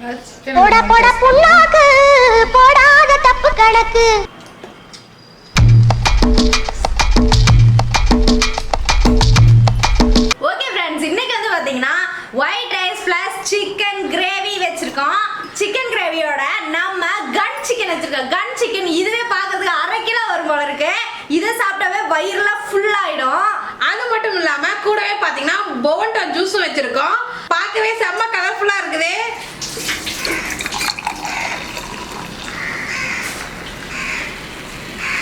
போட போட புண்ணாக்கு. போடாத தப்பு கணக்கு. ஓகே ஃப்ரெண்ட்ஸ் இன்னைக்கு வந்து பாத்தீங்கன்னா white rice plus chicken gravy வச்சிருக்கோம். சிக்கன் கிரேவியோட நம்ம கன் சிக்கன் வச்சிருக்கோம். கன் சிக்கன் இதுவே பார்க்கறதுக்கு அரை கிலோ வரும் போல இருக்கு. இதை சாப்பிட்டாவே வயிறுலாம் ஃபுல் ஆயிடும். அது மட்டும் இல்லாம கூடவே பாத்தீங்கன்னா பொவண்டோ ஜூஸும் வச்சிருக்கோம். பார்க்கவே செம்ம கலர்ஃபுல்லா இருக்குது.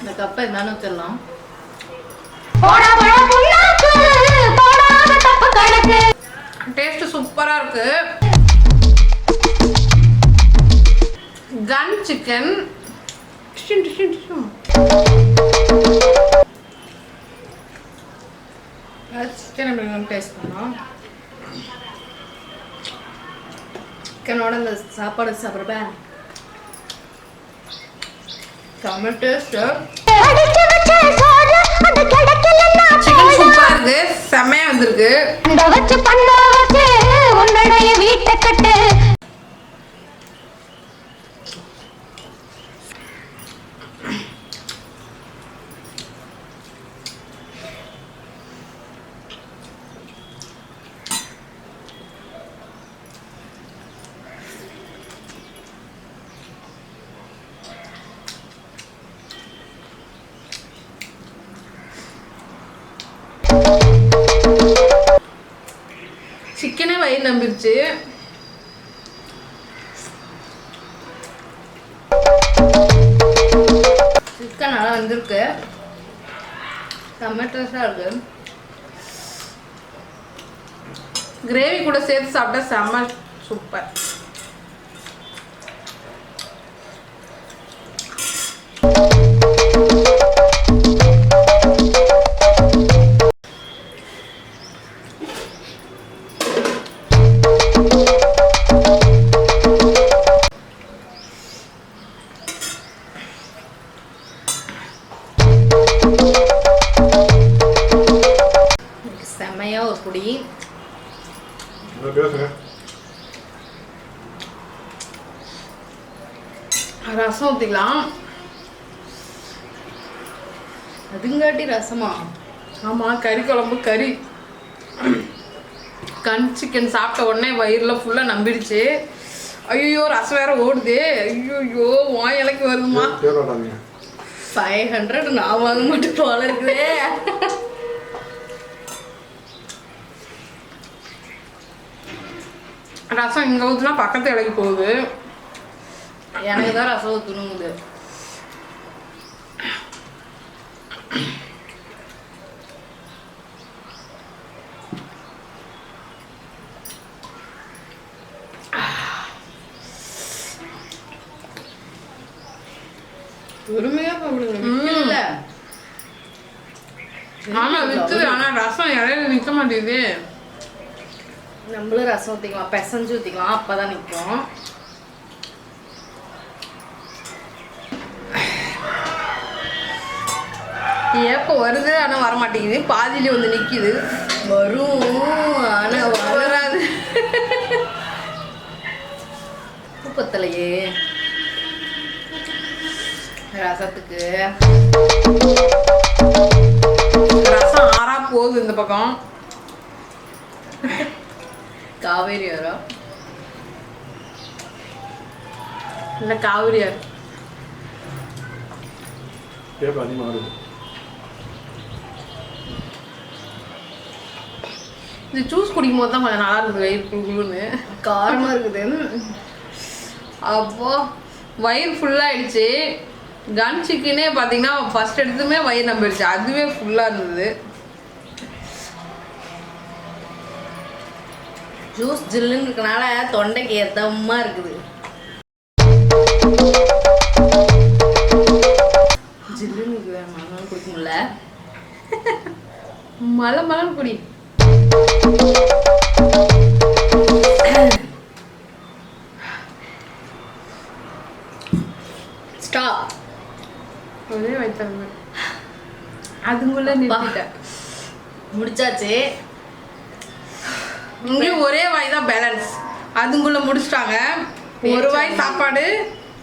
இந்த கப்பை என்னன்னு கணக்கு! டேஸ்ட் சூப்பரா இருக்கு. கன் சிக்கன் சிக்கன் எப்படி டேஸ்ட் பண்ணோம் சிக்கனோட இந்த சாப்பாடு சாப்பிட்றப்ப செம்ம டேஸ்ட் அடிச்சு வச்ச சோறு அது கிடைக்கலன்னா சிக்கன் சூப்பரா இருக்கு செம்மையா வந்திருக்கு. சிக்கனே நம்பிடுச்சு சிக்கன் நல்லா வந்திருக்கு. செம்ம டேஸ்டாக இருக்கு. கிரேவி கூட சேர்த்து சாப்பிட்டா செம்ம சூப்பர் செமையா ஒரு பொடி. நான் பேசுங்க ரசம் ஊற்றிக்கலாம் அதுங்காட்டி ரசமா? ஆமாம் கறி குழம்பு கறி. கன் சிக்கன் சாப்பிட்ட உடனே வயிறில் ஃபுல்லாக நம்பிடுச்சு. ஐயோ ரசம் வேற ஓடுது. ஐயோ வாய் இலைக்கு வருதுமா ஃபைவ் ஹண்ட்ரட் நான் வாங்க மட்டும் போல இருக்குதே. ரசம் இங்கே ஊற்றுனா பக்கத்து இலைக்கு போகுது. எனக்கு தான் ரசம் ஊற்றணுங்குது பொறுமையா சாப்பிடுங்க. ஆமாம் விற்றுது ஆனால் ரசம் இலையில நிற்க மாட்டேங்குது. நம்மளும் ரசம் ஊற்றிக்கலாம் பெசஞ்சு ஊற்றிக்கலாம் அப்போ தான் நிற்கும் ஏப்பம் வருது ஆனால் வர மாட்டேங்குது பாதியிலே வந்து நிற்கிது வரும். ஆனால் வர வராது. உப்பு பத்தலையே ரசத்துக்கு. ரசம் ஆறா போகுது இந்த பக்கம். காவேரி வரும் இல்லை காவிரியார் கேட்க அதிகமாக இருக்குது இது ஜூஸ் குடிக்கும் போது தான் கொஞ்சம் நல்லா இருந்தது வயிறு குழுன்னு காரமாக இருக்குது அப்போ வயிறு ஃபுல்லாகிடுச்சு கன் சிக்கனே பார்த்தீங்கன்னா ஃபர்ஸ்ட் எடுத்துமே வயிறு நம்பிடுச்சு அதுவே ஃபுல்லாக இருந்தது. ஜூஸ் ஜில்லுன்னு இருக்கனால தொண்டைக்கு ஏத்தமாக இருக்குது. ஜில்லுன்னு இருக்கு மழை குடிக்கும்ல மழை மழை குடி. ஸ்டாப் ஒரே வைத்தாங்க அதுக்குள்ள நிறுத்திட்டேன். முடிச்சாச்சு. இங்கேயும் ஒரே வாய் தான் பேலன்ஸ் அதுக்குள்ள முடிச்சிட்டாங்க. ஒரு வாய் சாப்பாடு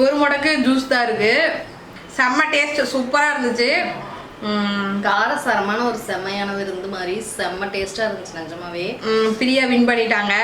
ஒரு மடக்கு ஜூஸ் தான் இருக்கு. செம்ம டேஸ்ட் சூப்பரா இருந்துச்சு. காரசாரமான ஒரு செம்மையான விருந்து மாதிரி செம்ம டேஸ்டா இருந்துச்சு நிஜமாவே. பிரியா வின் பண்ணிட்டாங்க.